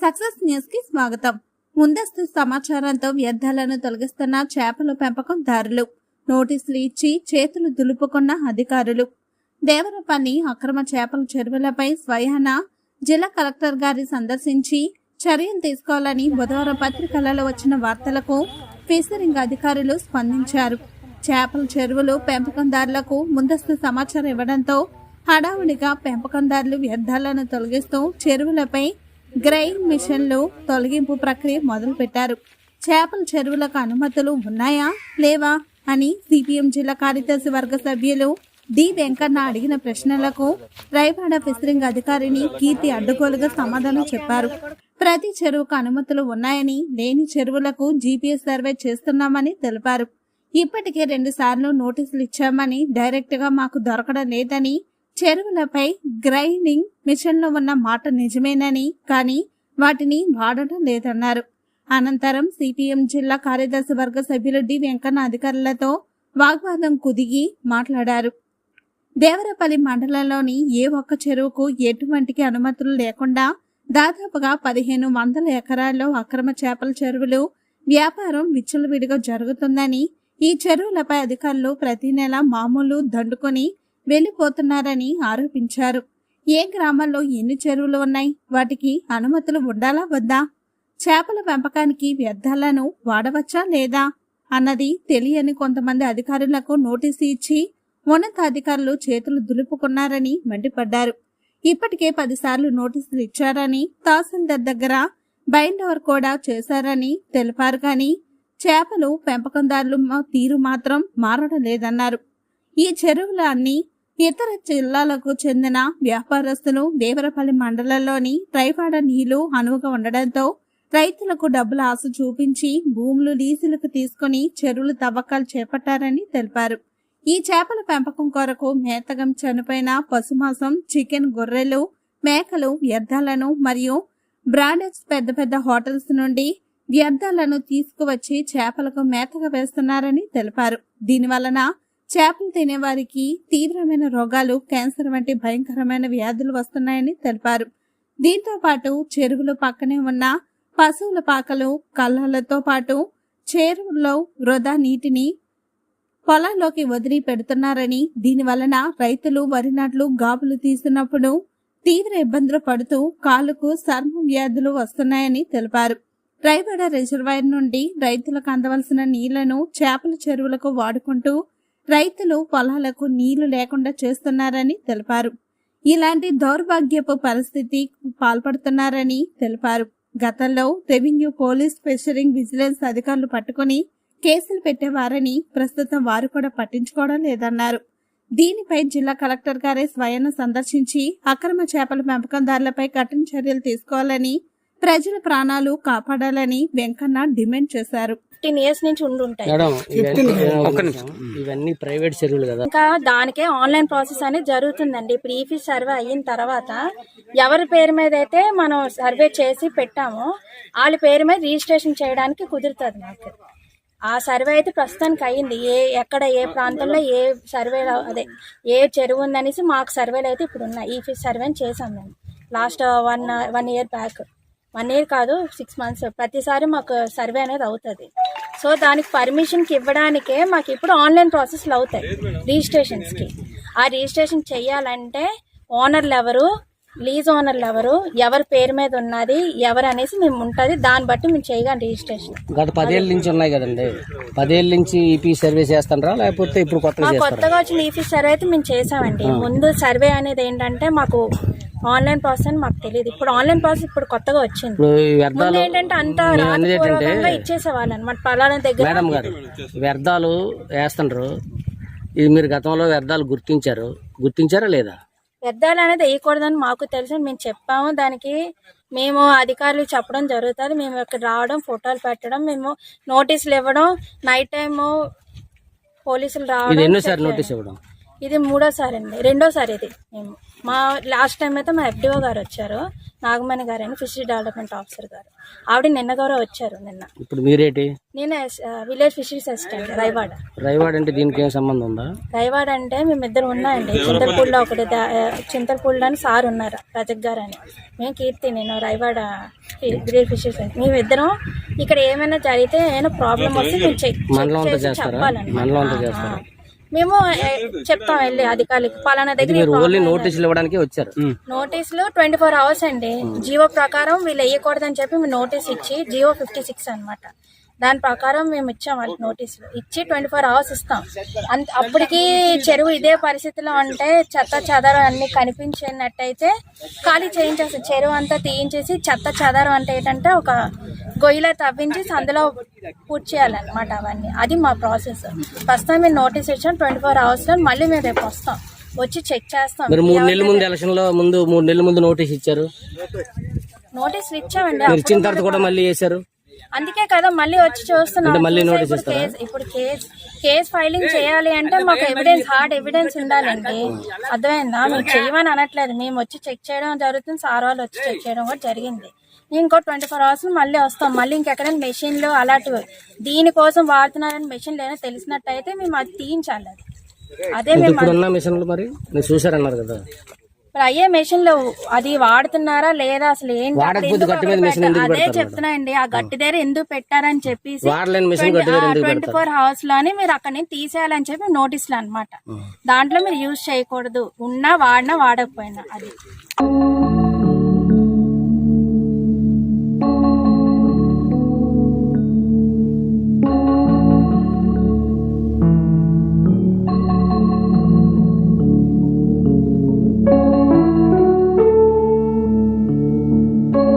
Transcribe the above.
Success న్యూస్కి స్వాగతం. ముందస్తు సమాచారంతో వ్యర్థాలను తొలగిస్తున్న చేపల పెంపకందారులు నోటీసులు ఇచ్చి చేతులు దులుపుకున్న అధికారులు. దేవరపల్లి అక్రమ చేపల చెరువులపై స్వయాన జిల్లా కలెక్టర్ గారి సందర్శించి చర్యలు తీసుకోవాలని బుధవారం పత్రికలలో వచ్చిన వార్తలకు ఫిషరింగ్ అధికారులు స్పందించారు. చేపల చెరువులు పెంపకందారులకు ముందస్తు సమాచారం ఇవ్వడంతో హడావుడిగా పెంపకందారులు వ్యర్థాలను తొలగిస్తూ చెరువులపై గ్రైండ్ మిషన్లు తొలగింపు ప్రక్రియ మొదలుపెట్టారు. చేపల చెరువులకు అనుమతులు ఉన్నాయా? లేవా? అని సిపిఎం జిల్లా కార్యదర్శి వర్గ సభ్యులు డి వెంకన్న అడిగిన ప్రశ్నలకు రైవాడ ఫిషరింగ్ అధికారిని కీర్తి అడ్డుకోలుగా సమాధానం చెప్పారు. ప్రతి చెరువుకు అనుమతులు ఉన్నాయని లేని చెరువులకు జీపీఎస్ సర్వే చేస్తున్నామని తెలిపారు. ఇప్పటికే రెండు సార్లు నోటీసులు ఇచ్చామని డైరెక్ట్గా మాకు దొరకడం లేదని చెరువులపై గ్రైండింగ్ మిషన్లో ఉన్న మాట నిజమేనని కానీ వాటిని వాడటం లేదన్నారు. అనంతరం సిపిఎం జిల్లా కార్యదర్శి వర్గ సభ్యులు డి వెంకన్న అధికారులతో వాగ్వాదం కుదిగి మాట్లాడారు. దేవరపల్లి మండలంలోని ఏ ఒక్క చెరువుకు ఎటువంటికి అనుమతులు లేకుండా దాదాపుగా పదిహేను వందల ఎకరాల్లో అక్రమ చేపల చెరువులు వ్యాపారం విచ్చలవిడిగా జరుగుతుందని ఈ చెరువులపై అధికారులు ప్రతి నెల మామూలు దండుకొని వెళ్ళిపోతున్నారని ఆరోపించారు. ఏ గ్రామాల్లో ఎన్ని చెరువులు ఉన్నాయి? వాటికి అనుమతులు ఉండాలా వద్దా? చేపల పెంపకానికి వ్యర్థాలను వాడవచ్చా లేదా? అన్నది తెలియని కొంతమంది అధికారులకు నోటీసు ఇచ్చి ఉన్నతాధికారులు చేతులు దులుపుకున్నారని మండిపడ్డారు. ఇప్పటికే పదిసార్లు నోటీసులు ఇచ్చారని తహసీల్దార్ దగ్గర బైండ్ ఓవర్ కూడా చేశారని తెలిపారు కానీ చేపలు పెంపకందారులు తీరు మాత్రం మారడం లేదన్నారు. ఈ చెరువులు అన్ని ఇతర జిల్లాలకు చెందిన వ్యాపారస్తులు దేవరపల్లి మండలంలోని ట్రైవాడ నీళ్ళు అనువుగా ఉండడంతో రైతులకు డబ్బుల ఆశ చూపించి భూములు లీజులకు తీసుకుని చెరువులు తవ్వకాలు చేపట్టారని తెలిపారు. ఈ చేపల పెంపకం కొరకు మేతగం చనిపోయిన పశుమాంసం చికెన్ గొర్రెలు మేకలు వ్యర్థాలను మరియు బ్రాండెడ్స్ పెద్ద పెద్ద హోటల్స్ నుండి వ్యర్థాలను తీసుకువచ్చి చేపలకు మేతగా వేస్తున్నారని తెలిపారు. దీనివలన చేపలు తినేవారికి తీవ్రమైన రోగాలు క్యాన్సర్ వంటి భయంకరమైన వ్యాధులు వస్తున్నాయని తెలిపారు. దీంతో పాటు చెరువులు పక్కనే ఉన్న పశువుల పాకలు కళ్ళలతో పాటు చెరువుల్లో వృధా నీటిని పొలాల్లోకి వదిలి పెడుతున్నారని దీని వలన రైతులు వరి నాట్లు గాబులు తీసినప్పుడు తీవ్ర ఇబ్బందులు పడుతూ కాలుకు చర్మ వ్యాధులు వస్తున్నాయని తెలిపారు. రైవాడ రిజర్వాయర్ నుండి రైతులకు అందవలసిన నీళ్ళను చేపల చెరువులకు వాడుకుంటూ రైతులు పొలాలకు నీళ్ళు లేకుండా చేస్తున్నారని తెలిపారు. ఇలాంటి దౌర్భాగ్యపు పరిస్థితి పాల్పడుతున్నారని తెలిపారు. గతంలో రెవెన్యూ పోలీస్ ఫిషరింగ్ విజిలెన్స్ అధికారులు పట్టుకుని కేసులు పెట్టేవారని ప్రస్తుతం వారు కూడా పట్టించుకోవడం లేదన్నారు. దీనిపై జిల్లా కలెక్టర్ గారే స్వయాన సందర్శించి అక్రమ చేపల పెంపకందారులపై కఠిన చర్యలు తీసుకోవాలని ప్రజల ప్రాణాలు కాపాడాలని వెంకన్న డిమాండ్ చేశారు. ఫిఫ్టీన్ ఇయర్స్ నుంచి ఉండి ఉంటాయి. ఇవన్నీ ఒక్క నిమిషం. ఇవన్నీ ప్రైవేట్ చెరువులు కదా? ఇంకా దానికే ఆన్లైన్ ప్రాసెస్ అనేది జరుగుతుందండి. ఇప్పుడు ఈ సర్వే అయిన తర్వాత ఎవరి పేరు మీద అయితే మనం సర్వే చేసి పెట్టామో వాళ్ళ పేరు మీద రిజిస్ట్రేషన్ చేయడానికి కుదురుతుంది మాకు. ఆ సర్వే అయితే ప్రస్తుతానికి అయ్యింది. ఏ ఎక్కడ ఏ ప్రాంతంలో ఏ సర్వే అదే ఏ చెరువు ఉందనేసి మాకు సర్వేలు అయితే ఇప్పుడు ఉన్నాయి. ఈ ఫిష్ సర్వేని చేసాం మేము. Last one one year back. One year కాదు సిక్స్ మంత్స్. ప్రతిసారి మాకు సర్వే అనేది అవుతుంది. సో దానికి పర్మిషన్కి ఇవ్వడానికే మాకు ఇప్పుడు ఆన్లైన్ ప్రాసెస్లు అవుతాయి. రిజిస్ట్రేషన్స్కి. ఆ రిజిస్ట్రేషన్ చేయాలంటే ఓనర్లు ఎవరు? లీజ్ ఓనర్లు ఎవరు? ఎవరి పేరు మీద ఉన్నది? ఎవరు అనేసి మేము ఉంటుంది. దాన్ని బట్టి మేము చేయగలం రిజిస్ట్రేషన్ గత పదేళ్ళ నుంచి ఉన్నాయి కదండి. పదేళ్ళ నుంచి ఈపీ సర్వే చేస్తారా లేకపోతే ఇప్పుడు కొత్తగా కొత్తగా వచ్చిన ఈఫీ సర్వే అయితే మేము చేసామండి ముందు సర్వే అనేది ఏంటంటే మాకు ఆన్లైన్ ప్రాసెస్ అని మాకు తెలియదు ఇప్పుడు ఆన్లైన్ ప్రాసెస్ ఇప్పుడు కొత్తగా వచ్చింది. ముందు ఏంటంటే అంత ఇచ్చేసేవాళ్ళు అనమాట పలానా దగ్గర మేడం గారు వ్యర్థాలు వేస్తుండ్రు. ఇది మీరు గతంలో వ్యర్థాలు గుర్తించారు. గుర్తించారా లేదా? వ్యర్థాలు అనేది వేయకూడదని మాకు తెలుసు మేము చెప్పాము. దానికి మేము అధికారులు చెప్పడం జరుగుతుంది. మేము ఇక్కడ రావడం ఫోటోలు పెట్టడం మేము నోటీసులు ఇవ్వడం నైట్ టైము పోలీసులు రావడం నోటీస్ ఇవ్వడం? ఇది మూడోసారి అండి రెండోసారి ఇది మేము. మా లాస్ట్ టైం అయితే మా ఎఫ్డిఓ గారు వచ్చారు నాగమణి గారు అని ఫిషరీ డెవలప్మెంట్ ఆఫీసర్ గారు. ఆవిడ నిన్న కూడా వచ్చారు నిన్న. ఇప్పుడు మీరేటి? నేను village fisheries assistant Raiwada. Raiwada అంటే దీనికి ఏం సంబంధం ఉందా? రైవాడ అంటే మేమిద్దరు ఉన్నాయండి చింతలపూడిలో ఒకటి చింతలపూడిలో అని సార్ ఉన్నారు రజక్ గారు అని. మేము కీర్తి నేను రైవాడ విలేజ్ ఫిషరీస్ మేమిద్దరం ఇక్కడ ఏమైనా జరిగితే ఏమైనా ప్రాబ్లం వస్తే మేము చెక్ చెప్పాలండి. మేము చెప్తాం వెళ్ళి అధికారులకి. పలానా దగ్గర. నోటీసులు ఇవ్వడానికి వచ్చారు. నోటీసులు ట్వంటీ ఫోర్ అవర్స్ అండి. జియో ప్రకారం వీళ్ళు వేయకూడదని చెప్పి మేము నోటీస్ ఇచ్చి జియో ఫిఫ్టీ సిక్స్ అనమాట దాని ప్రకారం మేము ఇచ్చాం వాళ్ళకి నోటీసులు. ఇచ్చి ట్వంటీ ఫోర్ అవర్స్ ఇస్తాం. అంత అప్పటికి చెరువు ఇదే పరిస్థితిలో ఉంటే చెత్త చెదరం అన్ని కనిపించినట్టయితే ఖాళీ చేయించేస్తాం. చెరువు అంతా తీయించేసి చెత్త చెదరం అంటే ఏంటంటే ఒక గొయ్యిలో తవ్వించి అందులో పూర్తి చేయాలన్నమాట అవన్నీ. అది మా ప్రాసెస్. ప్రస్తుతం మేము నోటీస్ ఇచ్చాం ట్వంటీ ఫోర్ అవర్స్లో మళ్ళీ మేము రేపు వస్తాం. వచ్చి చెక్ చేస్తాం. మీరు మూడు నెలల ముందు ఎలక్షన్లో ముందు మూడు నెలల ముందు నోటీస్ ఇచ్చారు? నోటీసులు ఇచ్చామండి ఇచ్చిన తర్వాత కూడా మళ్ళీ చేశారు? అందుకే కదా మళ్ళీ వచ్చి చూస్తున్నాం. ఇప్పుడు? కేసు కేసు ఫైలింగ్ చేయాలి అంటే మాకు ఎవిడెన్స్ హార్డ్ ఎవిడెన్స్ ఉండాలండి. అర్థమైందా? మేము చేయమని అనట్లేదు. మేము వచ్చి చెక్ చేయడం జరుగుతుంది. సార్ వాళ్ళు వచ్చి చెక్ చేయడం కూడా జరిగింది. ఇంకో ట్వంటీ ఫోర్ అవర్స్ మళ్ళీ వస్తాం. మళ్ళీ ఇంకెక్కడైనా మెషిన్లు అలాంటివి దీనికోసం వాడుతున్నారని మెషిన్ లేదో తెలిసినట్టయితే మేము అది తీయించాలి. అది. అదే మేము ఇప్పుడు ఉన్న మిషన్లు మరి? మీరు చూసారన్నారు కదా. ఇప్పుడు అయ్యే మెషిన్లు అది వాడుతున్నారా లేదా? అసలు ఏంటి? మెషిన్? అదే పెడతారు చెప్తున్నా అండి. ఆ గట్టి దగ్గర ఎందుకు పెట్టారని మెషిన్ ఎందుకు ట్వంటీ ఫోర్ అవర్స్లోనే మీరు అక్కడి నుంచి తీసేయాలని చెప్పి నోటీసులు అన్నమాట. దాంట్లో మీరు యూజ్ చేయకూడదు. ఉన్నా వాడినా వాడకపోయినా అది.